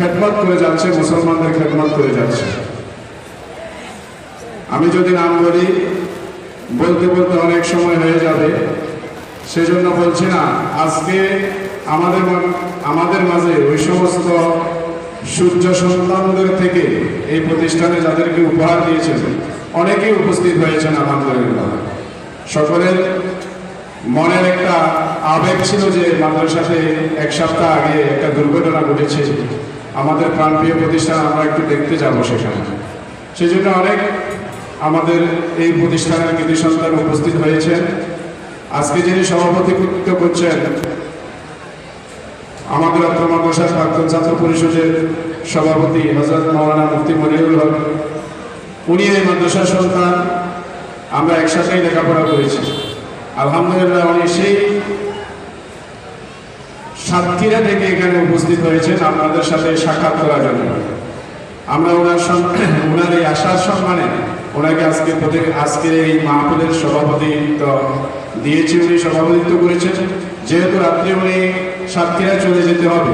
খেদমত করে যাচ্ছে, মুসলমানদের খেদমত করে যাচ্ছে। আমি যদি নাম বলি, বলতে বলতে অনেক সময় হয়ে যাবে। সেজন্য বলছি না, আজকে আমাদের আমাদের মাঝে ওই সমস্ত সূর্য সন্তানদের থেকে এই প্রতিষ্ঠানে যাদেরকে উপহার দিয়েছেন, অনেকেই উপস্থিত হয়েছেন, আলহামদুলিল্লাহ। সকলের মনের একটা আবেগ ছিল যে মাদ্রাসাতে এক সপ্তাহ আগে একটা দুর্ঘটনা ঘটেছে। আমাদের প্রাণপ্রিয় প্রতিষ্ঠান আমরা একটু দেখতে যাব সেখানে। সেই জন্য অনেক আমাদের এই প্রতিষ্ঠানের কৃতি সন্তান উপস্থিত হয়েছেন। আজকে যিনি সভাপতিত্ব করছেন, আমাদের মাদ্রাসার প্রাক্তন ছাত্র পরিষদের সভাপতি হজরত মৌলানা মুফতি মনিরুল হক, উনি এই মাদ্রাসার সন্তান, আমরা একসাথেই লেখাপড়া করেছি। আলহামদুলিল্লাহ, উনি সেই সাতক্ষীরা থেকে এখানে উপস্থিত হয়েছেন আপনাদের সাথে সাক্ষাৎ করার জন্য। আমরা ওনার ওনার এই আশার সম্মানে ওনাকে আজকে প্রত্যেক আজকের এই মাহফিলের সভাপতিত্ব দিয়েছি, উনি সভাপতিত্ব করেছেন। যেহেতু রাত্রে উনি সাতক্ষীরা চলে যেতে হবে,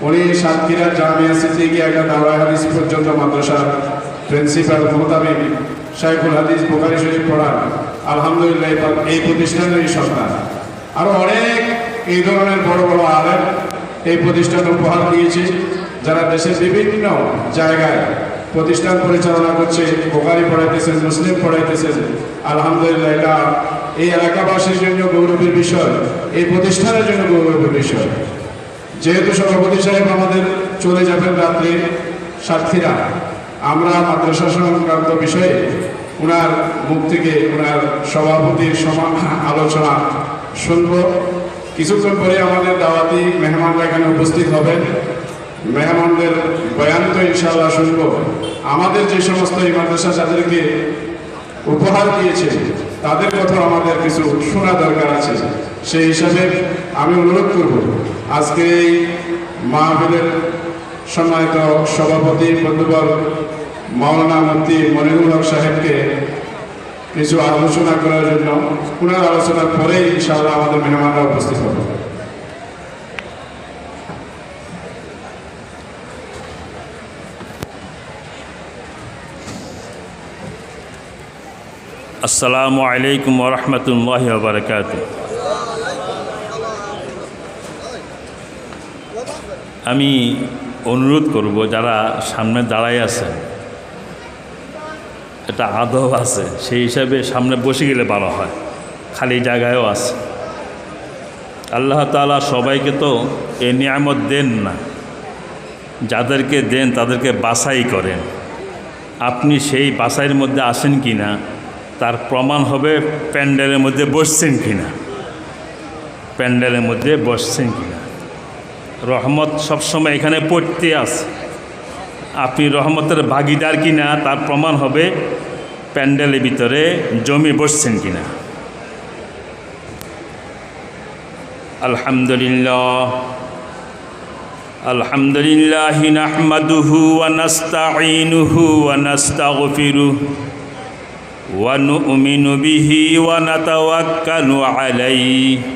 উনি সাতক্ষীরা জামিয়া সিদ্দিকি একটা দাওয়া হাদিস পর্যন্ত মাদ্রাসার প্রিন্সিপাল মোহতামিম শাইখুল হাদিস বোখারি শরীফ পড়ান। আলহামদুলিল্লাহ, এই- প্রতিষ্ঠানেরই সন্তান। আরও অনেক এই ধরনের বড় বড় আলেম এই প্রতিষ্ঠান উপহার দিয়েছে। যারা দেশের বিভিন্ন জায়গায় প্রতিষ্ঠান পরিচালনা করছে বোকারি পড়াইতেছেন, মুসলিম পড়াইতেছেন, আলহামদুলিল্লাহ, এটা এই এলাকাবাসীর জন্য গৌরবের বিষয়, এই প্রতিষ্ঠানের জন্য গৌরবের বিষয়। যেহেতু সভাপতি সাহেব আমাদের চলে যাবেন রাত্রে সাতক্ষীরা আমরা মাদ্রাসা সংক্রান্ত বিষয়ে ওনার মুখ থেকে, ওনার সভাপতির আলোচনা শুনব। কিছুক্ষণ পরে আমাদের দাওয়াতি মেহমানরা এখানে উপস্থিত হবেন। মেহমানদের বয়ান তো ইনশাআল্লাহ শুনব। আমাদের যে সমস্ত এই মাদ্রাসা যাদেরকে উপহার দিয়েছে, তাদের কথা আমাদের কিছু শোনা দরকার আছে। সেই হিসাবে আমি অনুরোধ করব, আজকে এই মাহফিলের সম্মানিত সভাপতি বন্ধুবর মাওলানা মুফতি মনিরুল হক সাহেবকে কিছু আলোচনা করার জন্য পুনর আলোচনার পরেই ইনশাআল্লাহ আমাদের মেহমানরা উপস্থিত হবে। আসসালামু আলাইকুম ওরহমতুল্লাহ বারকাত আমি অনুরোধ করব, যারা সামনে দাঁড়াই আছেন এটা আদব আছে, সেই হিসাবে সামনে বসে গেলে ভালো হয়, খালি জায়গায়ও আছে। আল্লাহ তাআলা সবাইকে তো এ নিয়ামত দেন না, যাদেরকে দেন তাদেরকে বাছাই করেন। আপনি সেই বাছাইয়ের মধ্যে আসেন কি না তার প্রমাণ হবে প্যান্ডেলের মধ্যে বসছেন কি না প্যান্ডেলের মধ্যে বসছেন কি না রহমত সবসময় এখানে পড়তে আছে। আপনি রহমতের ভাগিদার কিনা, তার প্রমাণ হবে প্যান্ডেলের ভিতরে জমি বসছেন কিনা। আলহামদুলিল্লাহ। আলহামদুলিল্লাহ নাহমাদুহু ওয়ানাস্তাঈনুহু ওয়ানাস্তাগফিরুহু ওয়ানুমিনু বিহি ওয়ানাতাওয়াক্কালু আলাইহি।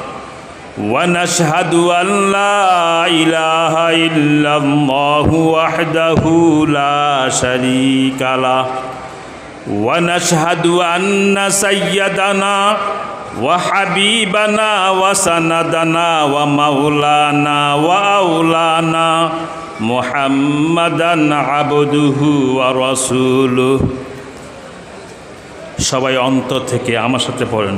ونشهد أن لا إله إلا الله وحده لا شريك له ونشهد أن سيدنا وحبيبنا وسندنا ومولانا وأولانا محمدا عبده ورسوله সবাই অন্তর থেকে আমার সাথে পড়েন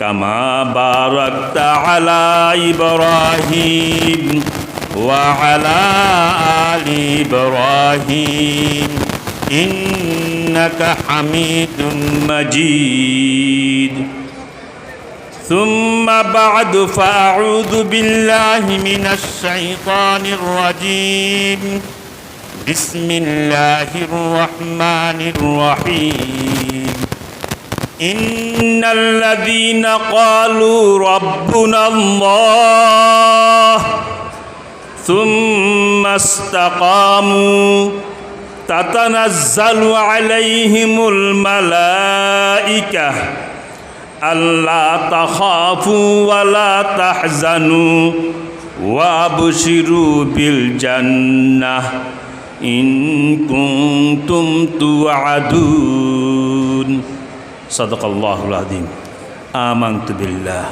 كما باركت على إبراهيم وعلى آل إبراهيم. إنك حميد مجيد. ثم بعد فأعوذ بالله من الشيطان الرجيم. بسم الله الرحمن الرحيم. إن الذين قالوا ربنا الله ثم استقاموا تتنزل عليهم الملائكة ألا تخافوا ولا تحزنوا وأبشروا بالجنة إن كنتم توعدون صدق الله العظيم آمنت بالله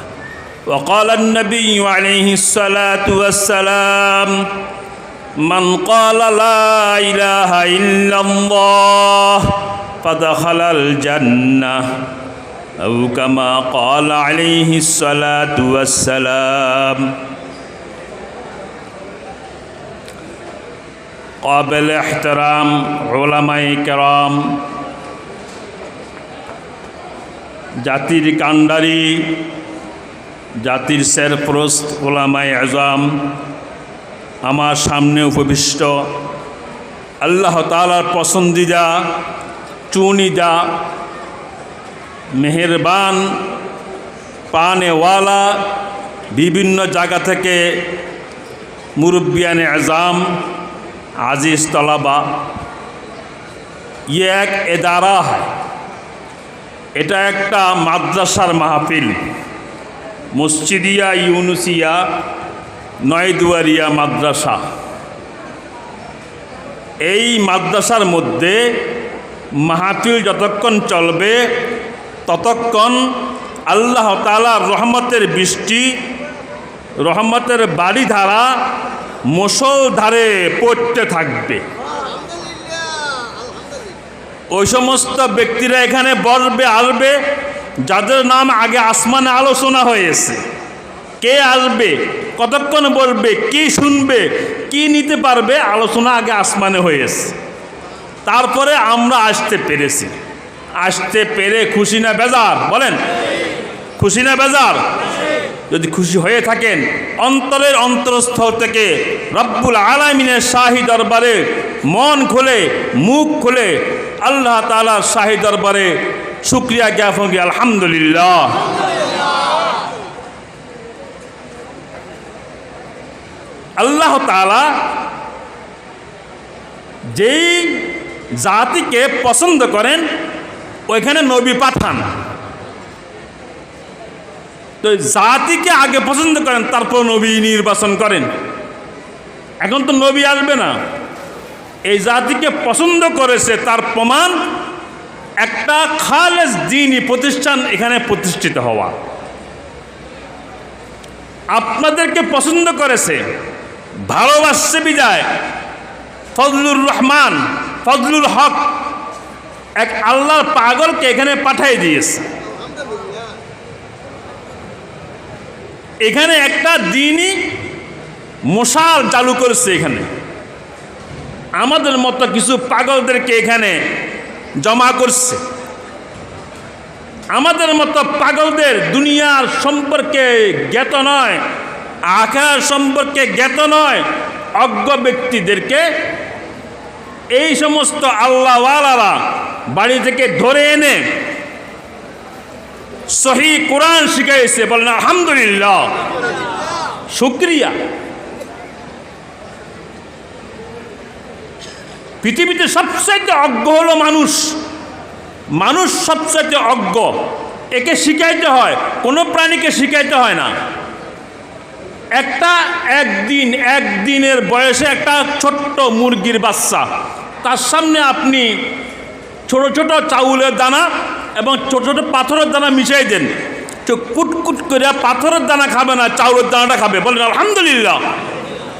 وقال النبي عليه الصلاة والسلام من قال لا إله إلا الله فدخل الجنة أو كما قال عليه الصلاة والسلام قابل احترام علماء کرام জাতির কাণ্ডারি, জাতির সেরপ্রস্ত ওলামায় আজম আমার সামনে উপবিষ্ট। আল্লাহ তালার পসন্দিদা চুনিদা, মেহেরবান, পানেওয়ালা, বিভিন্ন জায়গা থেকে মুরব্বিয়ানে আজাম, আজিজ তলাবা। ইয়ে এক এদারা হয়। এটা একটা মাদ্রাসার মাহফিল। মসজিদিয়া ইউনুসিয়া নয়দুয়ারিয়া মাদ্রাসা। এই মাদ্রাসার মধ্যে মাহফিল যতক্ষণ চলবে, ততক্ষণ আল্লাহ তালার রহমতের বৃষ্টি, রহমতের বাড়ি ধারা মুসল পড়তে থাকবে। ওই সমস্ত ব্যক্তিরা এখানে বসবে আসবে, যাদের নাম আগে আসমানে আলোচনা হয়েছে। কে আসবে, কতক্ষণ বলবে, কি শুনবে, কি নিতে পারবে, আলোচনা আগে আসমানে হয়েছে। তারপরে আমরা আসতে পেরেছি। আসতে পেরে খুশি না বেজার? বলেন। খুশি না বেজার? যদি খুশি হয়ে থাকেন, অন্তরের অন্তরস্থল থেকে রব্বুল আলমিনের শাহী দরবারে মন খুলে, মুখ খুলে আল্লাহ তালার শাহী দরবারে শুক্রিয়া জ্ঞাপন করি, আলহামদুলিল্লাহ। আল্লাহ তালা যেই জাতিকে পছন্দ করেন, ওইখানে নবী পাঠান। তো জাতিকে আগে পছন্দ করেন, তারপর নবী নির্বাচন করেন। এখন তো নবী আসবে না। এই জাতিকে পছন্দ করেছে, তার প্রমাণ একটা খালেজ দিনই প্রতিষ্ঠান এখানে প্রতিষ্ঠিত হওয়া। আপনাদেরকে পছন্দ করেছে, ভালোবাসছে বিদায় ফজলুর রহমান ফজলুল হক, এক আল্লাহর পাগলকে এখানে পাঠিয়ে দিয়েছে। এখানে একটা দিনই মশাল চালু করেছে এখানে। আমাদের মতো কিছু পাগলদেরকে এখানে জমা করছে। আমাদের মতো পাগলদের দুনিয়ার সম্পর্কে জ্ঞাত নয় আখার সম্পর্কে জ্ঞাত নয়, অজ্ঞ ব্যক্তিদেরকে এই সমস্ত আল্লাহ আল্লাহওয়ালারা বাড়ি থেকে ধরে এনে সহি কোরআন শিখাইছে, বলেন আলহামদুলিল্লাহ। শুক্রিয়া। পৃথিবীতে সবচাইতে অজ্ঞ হলো মানুষ। মানুষ সবচাইতে অজ্ঞ। একে শিখাইতে হয়, কোনো প্রাণীকে শিখাইতে হয় না। একটা একদিন, একদিনের বয়সে একটা ছোট্ট মুরগির বাচ্চা। তার সামনে আপনি ছোট ছোট চাউলের দানা এবং ছোট ছোট পাথরের দানা মিশাই দেন। তো কুটকুট করে পাথরের দানা খাবে না, চাউলের দানাটা খাবে। বলেন, আলহামদুলিল্লাহ।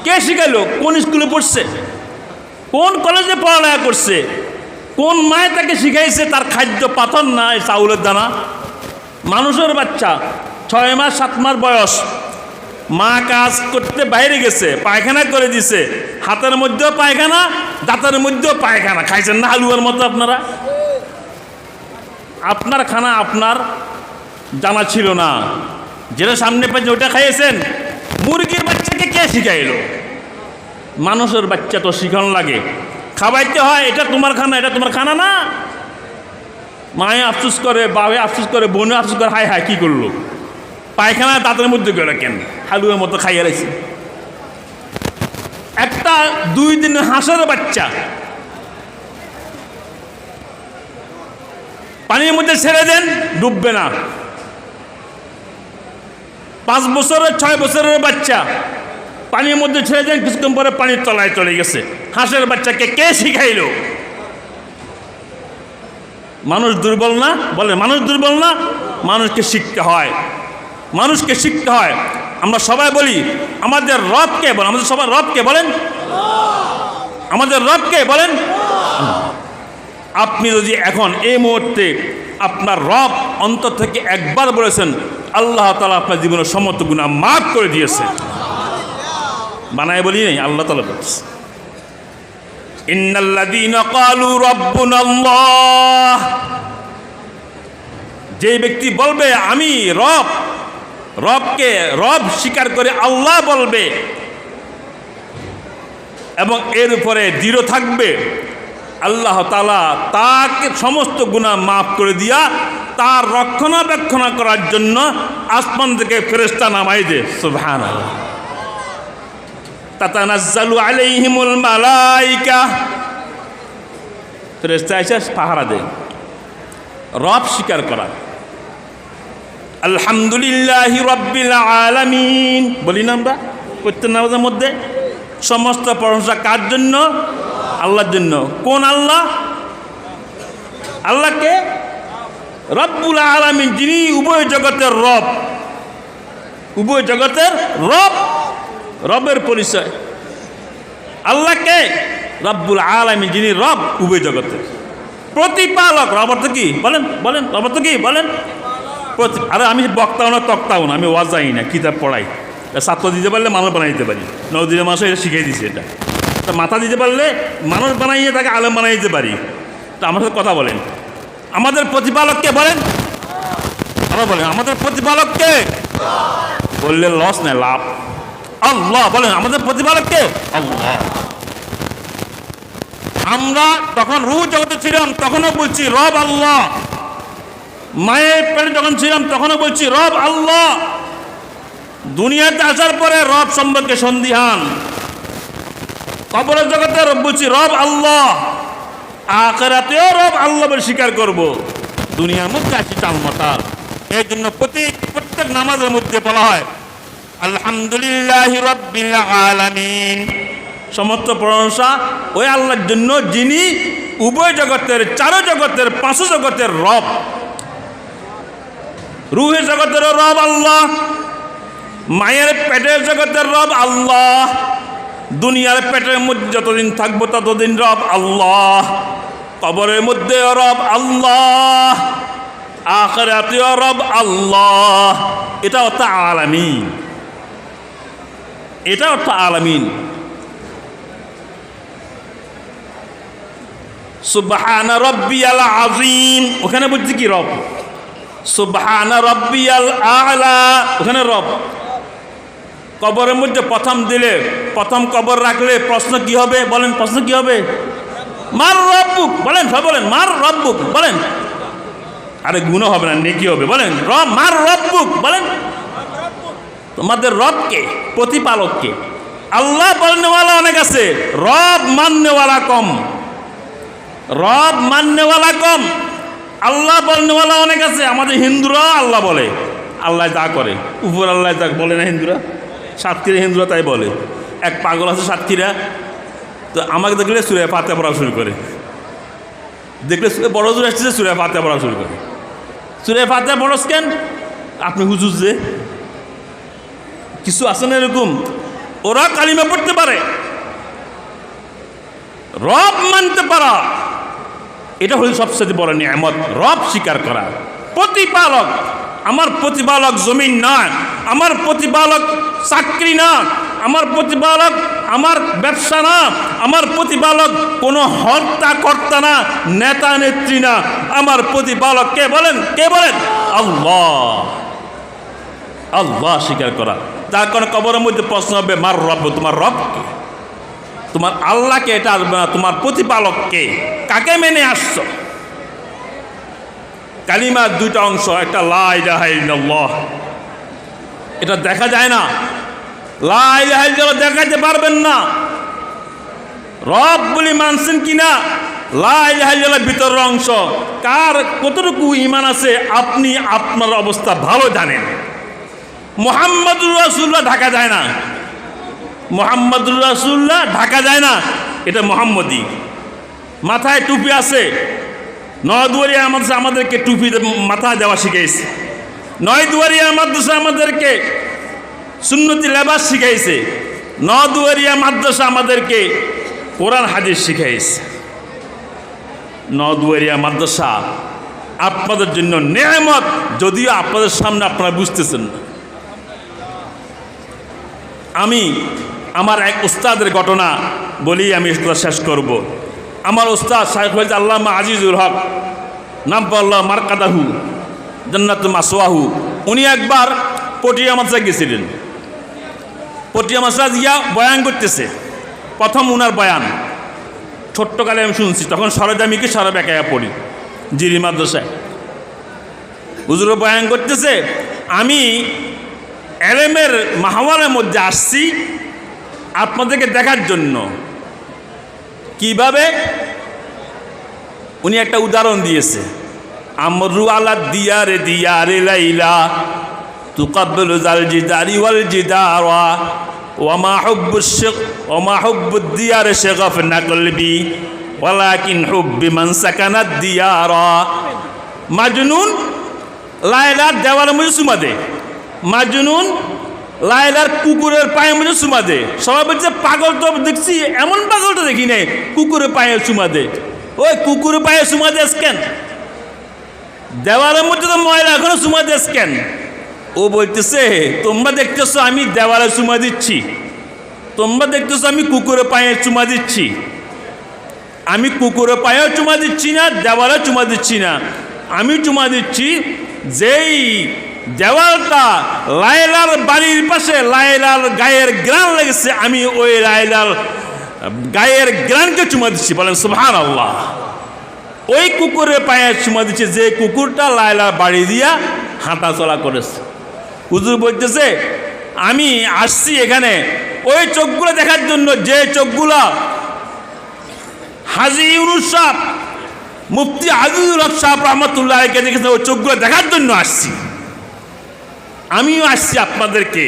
কে শিখাইলো? কোন স্কুলে পড়ছে? কোন কলেজে পড়ালেখা করছে? কোন মায়ে তাকে শিখাইছে তার খাদ্য পাথর না এই চাউলের দানা? মানুষের বাচ্চা, ছয় মাস, সাত মাস বয়স। মা কাজ করতে বাইরে গেছে, পায়খানা করে দিছে। হাতের মধ্যেও পায়খানা, দাঁতের মধ্যেও পায়খানা। খাইছেন না আলুয়ার মতো আপনারা? আপনার খানা আপনার জানা ছিল না। যেটা সামনে পেয়েছে ওটা খাইয়েছেন? মুরগির বাচ্চাকে কে শিখাইলো? মানুষের বাচ্চা তো শিখানো লাগে। খাবাইতে হয়, এটা তোমার খানা, এটা তোমার খানা না? মায়ে আফসুস করে বাবে আফসুস করে বোনে আফসোস করে, হায় হায়, কী করল? পায়খানা দাঁতের মধ্যে গেল কেন? হালুয়ের মতো খাইয়ে রাখছি একটা দুই দিন হাঁসের বাচ্চা। পানির মধ্যে ছেড়ে দেন, ডুববে না। পাঁচ বছরের, ছয় বছরের বাচ্চা। পানির মধ্যে ছেড়ে দেন, কিছুক্ষণ পরে পানির তলায় চলে গেছে। হাঁসের বাচ্চাকে কে শিখাইলো? মানুষ দুর্বল না? বলে, মানুষ দুর্বল না? মানুষকে শিখতে হয়। মানুষকে শিখতে হয়। আমরা সবাই বলি, আমাদের রবকে বলেন? আমাদের সবার রবকে বলেন? আমাদের রবকে বলেন? আপনি যদি এখন এই মুহূর্তে আপনার রব অন্তর থেকে একবার বলেছেন, আল্লাহ তালা আপনার জীবনের সমস্ত গুণা মাফ করে দিয়েছে। বানায় বলি নেই, আল্লাহ তালা বলছে যে ব্যক্তি বলবে, আমি রব, রবকে রব স্বীকার করে আল্লাহ বলবে এবং এর উপরে দৃঢ় থাকবে, আল্লাহ তালা তাকে সমস্ত গুণা মাফ করে দিয়া তার রক্ষণাবেক্ষণা করার জন্য আসমান থেকে ফেরেস্তা নামাই দে সুবহান তাতানাজ্জালু আলাইহিমুল মালাইকা। ফেরেস্তা এসে পাহারা দেয় রব স্বীকার করা। আলহামদুলিল্লাহ রব্বিল আলামিন। বলি না আমরা, প্রত্যেক নামাজের মধ্যে সমস্ত প্রশংসা কার জন্য? আল্লাহর জন্য। কোন আল্লাহ? আল্লাহকে রব্বুল আলামিন, যিনি উভয় জগতের রব। উভয় জগতের রব। রবের পরিচয়। আল্লাহকে রব্বুল আলামিন যিনি রব উভয় জগতের। প্রতিপালক, রব তো কি? বলেন বলেন, রব তো কি? বলেন। আরে আমি বক্তাও না তক্তাও না, আমি ওয়াজাই না, কিতাব পড়াই। ছাত্র দিতে পারলে মানুষ বানাই দিতে পারি। নদীর মাসে এটা শিখিয়ে দিছে এটা। তা মাথা দিতে পারলে মানুষ বানাইয়ে তাকে আলম বানাই দিতে পারি। তা আমার সাথে কথা বলেন। আমাদের প্রতিপালককে বলেন। আবার বলেন, আমাদের প্রতিপালককে। বললে লস নেই লাভ। আল্লাহ, বলেন, আমাদের প্রতিপালককে আল্লাহ। আমরা তখন রু জগতে ছিলাম, তখনও বলছি, রব আল্লাহ। মায়ের পেটে যখন ছিলাম, তখনও বলছি, রব আল্লাহ। দুনিয়াতে আসার পরে রব সম্পর্কে সন্দিহান। কবরের জগতে রব বলছি, রব আল্লাহ। আখেরাতেও রব আল্লাহ বলে স্বীকার করব। দুনিয়ার মধ্যে আছি টালমাটাল এই জন্য প্রতি প্রত্যেক নামাজের মধ্যে বলা হয় আলহামদুলিল্লাহ আলামিন। সমস্ত প্রশংসা ওই আল্লাহর জন্য যিনি উভয় জগতের, চারো জগতের, পাঁচো জগতের রব। রুহের জগতের রব আল্লাহ, মায়ের পেটের জগতের রব আল্লাহ, দুনিয়ার পেটের মধ্যে যতদিন থাকব ততদিন রব আল্লাহ, কবরের মধ্যে রব আল্লাহ, আখরাতেও রব আল্লাহ এটা অর্থ আলামিন। এটা অর্থ আলামিন। সুবহান রব্বিয়াল আজিম ওখানে বলছি কি রব? সুবহান রব্বিয়াল আলা। ওখানে রব। কবরের মধ্যে প্রথম দিলে, প্রথম কবর রাখলে প্রশ্ন কি হবে? বলেন, প্রশ্ন কি হবে? মার রব্বুক। বলেন সব বলেন, মার রব্বুক। বলেন। আরে গুণ হবে না, নেকি হবে। বলেন, রব, মার রব্বুক। বলেন। তোমাদের রবকে, প্রতিপালককে। আল্লাহ বলনেওয়ালা অনেক আছে, রব মাননেওয়ালা কম। রব মাননেওয়ালা কম। আল্লাহ বলনেওয়ালা অনেক আছে, আমাদের হিন্দুরা আল্লাহ বলে, আল্লাহ যা করে। উপর আল্লাহ যা বলে না হিন্দুরা? সাতক্ষীরা হিন্দুরা তাই বলে। এক পাগল আছে সাতক্ষীরা, তো আমাকে দেখলে সুরে পাতে পড়া শুরু করে। দেখলে বড় জোর আসছে সুরে পাতে পড়া শুরু করে। সুরে পাতে পড়স কেন? আপনি হুজুর যে। কিছু আছে না এরকম? ওরা কালিমা পড়তে পারে। রব মানতে পারা। এটা হলো সবচেয়ে বড় নিয়ামত, রব স্বীকার করা। প্রতিপালক, আমার প্রতিপালক জমিন না, আমার প্রতিপালক চাকরি না, আমার প্রতিপালক আমার ব্যবসা না, আমার প্রতিপালক কোনো হত্যা কর্তা না, নেতা নেত্রী না, আমার প্রতিপালক কে বলেন? কে বলেন? আল্লাহ। আল্লাহ স্বীকার করা। তার কারণে কবরের মধ্যে প্রশ্ন হবে, মার রব, তোমার রবকে তোমার আল্লাহকে এটা আসবে না, তোমার প্রতিপালককে কাকে মেনে আসছ? কালিমার দুইটা অংশ, একটা লাই এটা দেখা যায় না। লাই দেখাতে পারবেন না। রব বলি মানছেন কিনা? লাই ভিতরের অংশ। কার কতটুকু ইমান আছে, আপনি আপনার অবস্থা ভালো জানেন। মোহাম্মদুর রাসুল্লাহ ঢাকা যায় না। মোহাম্মদুর রাসুল্লাহ ঢাকা যায় না। এটা মোহাম্মদী। মাথায় টুপি আছে। নয় দুয়ারিয়া মাদ্রাসা আমাদেরকে টুপি মাথায় দেওয়া শিখাইছে। নয় দুয়ারিয়া মাদ্রাসা আমাদেরকে সুন্নতি লেবাস শিখাইছে। নদুয়ারিয়া মাদ্রাসা আমাদেরকে কোরআন, হাদিস শিখাইছে। নদুয়ারিয়া মাদ্রাসা আপনাদের জন্য নেয়ামত, যদিও আপনাদের সামনে আপনারা বুঝতেছেন না। আমি আমার এক উস্তাদের ঘটনা বলি আমি শেষ করব। আমার উস্তাদ শাহেখ হয়েছে আল্লামা আজিজুল হক, নাম পাল্লাহ মার্কাদাহু জান্নাত মাসোয়াহু উনি একবার পটিয়া মাদ্রাসা গেছিলেন। পটিয়া মাদ্রাসা গিয়া বয়ান করতেছে। প্রথম উনার বয়ান। ছোট্টকালে আমি শুনছি, তখন সরজামিকে সরব একা পড়ি, জিরি মাদ্রাসায়। হুজুর বয়ান করতেছে, আমি এলেমের মাহওয়ারের মধ্যে আসছি আপনাদেরকে দেখার জন্য। কীভাবে? উনি একটা উদাহরণ দিয়েছে। আমরু আলা দিয়ারে দিয়ারে লাইলা তুকাব্বিলু জাল জিদারি ওয়াল জিদারা ওয়ামা হুব্বু শেখ ওয়ামা হুব্বু দিয়ারে শেগফ না কলবি ওয়ালাকিন হুব্বি মান সাকানাত দিয়ারা। মাজনুন লাইলার দেওয়ালের মধ্যে সুমা দে। মাজনুন লাইলার কুকুরের পায়ে মধ্যে চুমা দে। সবাই বলছে পাগল তো দেখছি, এমন পাগলটা দেখি নাই, কুকুরের পায়ে চুমা দে। ওই কুকুরের পায়ে চুমা দেস কেন দেওয়ালের মধ্যে তো ময়লা, এখনও চুমা দেস কেন ও বলতেছে, তোমরা দেখতেছো আমি দেওয়ালে চুমা দিচ্ছি। তোমরা দেখতেছো আমি কুকুরের পায়ে চুমা দিচ্ছি। আমি কুকুরের পায়েও চুমা দিচ্ছি না দেওয়ালে চুমা দিচ্ছি না। আমি চুমা দিচ্ছি, যেই দেওয়ালটা লাইলার বাড়ির পাশে লাইলার গায়ের গ্রান লেগেছে, আমি ওই লাইলার গায়ের গ্রানকে চুমা দিচ্ছি, বলেন সুভান আল্লাহ ওই কুকুরের পায়ে চুমা দিচ্ছে, যে কুকুরটা লাইলার বাড়ি দিয়া হাঁটা চলা করেছে। হুজুর বলতেছে, আমি আসছি এখানে, ওই চোখগুলো দেখার জন্য, যে চোখগুলো হাজি ইউনুস সাহ মুফতি আজিজুল হক সাহেব রহমতুল্লাহকে দেখেছে, ওই চোখগুলো দেখার জন্য আসছি। আমিও আসছি আপনাদেরকে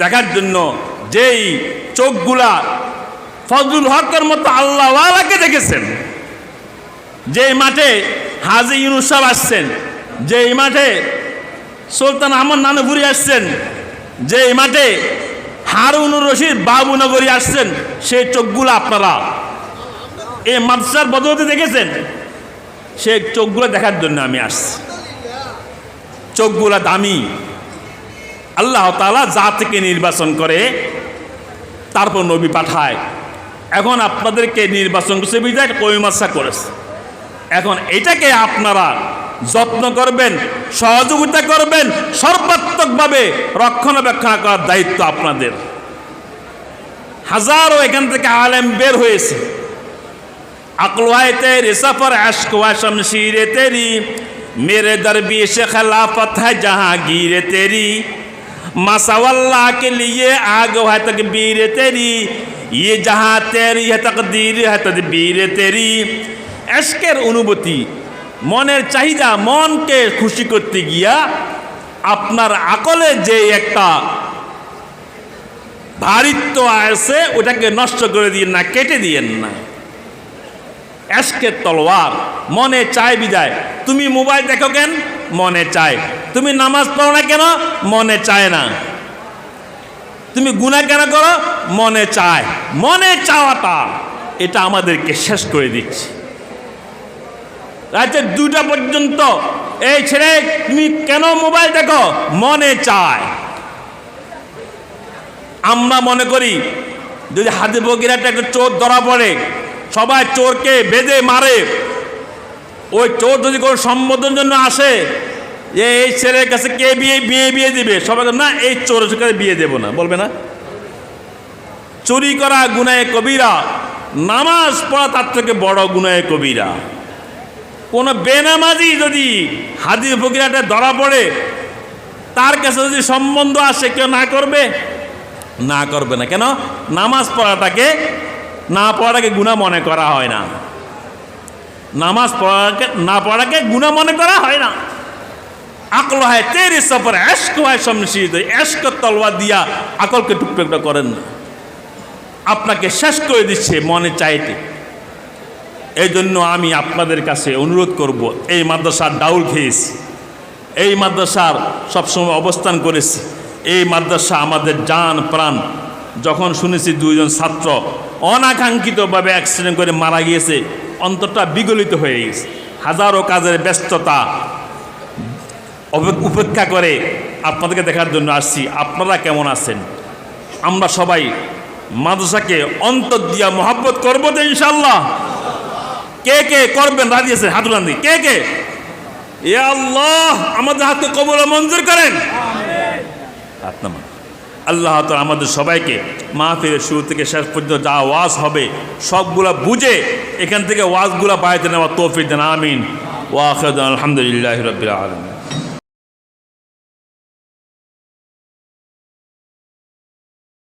দেখার জন্য। যেই চোখগুলা ফজলুল হকের মতো আল্লাহওয়ালাকে দেখেছেন যে মাঠে হাজি ইউনুস সাহেব আসছেন, যেই মাঠে সুলতান আহমদ নানপুরি আসছেন, যেই মাঠে হারুনুর রশিদ বাবুনগরী আসছেন, সেই চোখগুলো আপনারা এই মাদ্রাসার বদলতে দেখেছেন? সেই চোখগুলো দেখার জন্য আমি আসছি। চোখগুলো দামি। আল্লাহ তালা জাতিকে নির্বাচন করে, তারপর নবী পাঠায়। এখন আপনাদেরকে নির্বাচন করছে বিদায় কৈমাসা করেছে। এখন এটাকে আপনারা যত্ন করবেন, সহযোগিতা করবেন, সর্বাত্মকভাবে রক্ষণাবেক্ষণ করার দায়িত্ব আপনাদের। হাজারো এখান থেকে আলেম বের হয়েছে। আকলোয়াতে রেসাফর আশকোয়া শমশিরে তেরি, মেরে দরবি শেখ লাফত হ্যাঁ জাহাঙ্গীরে তেরি। मसवल्ला के लिए आग है तकबीर तेरी ये जहाँ तेरी है तकदीर है तदबीर तेरी এশকের অনুভূতি মনের চাহিদা মনকে খুশি করতে গিয়া আপনার আকলে যে একটা ভারিত্ব আছে ওটাকে নষ্ট করে দিয়েন না কেটে দিয়েন না এসকের তলোয়ার মনে চায় বিদায় তুমি মোবাইল দেখো কেন মনে চায়। তুমি নামাজ পড়ো না কেন? মনে চায় না। তুমি গুণা কেন করো? মনে চায়। মনে চাওয়াটা এটা আমাদেরকে শেষ করে দিচ্ছে। রাতের দুটা পর্যন্ত, এই ছেলে, তুমি কেন মোবাইল দেখো? মনে চায়। আমরা মনে করি, যদি হাতে বগিরাটা একটা চোর ধরা পড়ে, সবাই চোরকে বেঁধে মারে ওই চোর যদি কোনো সম্বোধনের জন্য আসে, যে এই ছেলের কাছে কে বিয়ে বিয়ে বিয়ে দিবে? সবাই না, এই চোরের কাছে বিয়ে দেবো না। বলবে না। চুরি করা গুনায় কবিরা, নামাজ পড়া তার থেকে বড় গুনায় কবিরা। কোন বেনামাজি যদি হাদি ফকিরাটা ধরা পড়ে, তার কাছে যদি সম্বন্ধ আসে, কেউ না করবে? না করবে না। কেন? নামাজ পড়াটাকে, না পড়াটাকে গুণা মনে করা হয় না। নামাজ পড়াকে না পড়াকে গুণা মনে করা হয় না। আকল হয় তেরে সফর, এশক হয় সমশিদ এশক তলওয়ার দিয়া আকলকে টুকটুকটা করেন না। আপনাকে শেষ করে দিচ্ছে মনে চাইতে। এই জন্য আমি আপনাদের কাছে অনুরোধ করব, এই মাদ্রাসার ডাউল খেয়েছি। এই মাদ্রাসার সবসময় অবস্থান করেছি। এই মাদ্রাসা আমাদের জান, প্রাণ। যখন শুনেছি দুইজন ছাত্র অনাকাঙ্ক্ষিতভাবে অ্যাক্সিডেন্ট করে মারা গিয়েছে অন্তরটা বিগলিত হয়ে গেছে। হাজারো কাজের ব্যস্ততা উপেক্ষা করে আপনাদেরকে দেখার জন্য আসছি। আপনারা কেমন আছেন? আমরা সবাই মাদ্রাসাকে অন্তর দিয়া মহাব্বত করব তো ইনশাল্লাহ কে কে করবেন? রাজি আছেন? হাতুলান্দি কে কে? এ আল্লাহ, আমাদের হাতকে কবল মঞ্জুর করেন। হাত। আল্লাহ তালা আমাদের সবাইকে মাহফিলের শুরু থেকে শেষ পর্যন্ত যা ওয়াজ হবে, সবগুলা বুঝে এখান থেকে ওয়াজগুলা বাইতে নেওয়া তৌফিক আমিন। ওয়াখির আলহামদুলিল্লাহ রবিল আলমিন।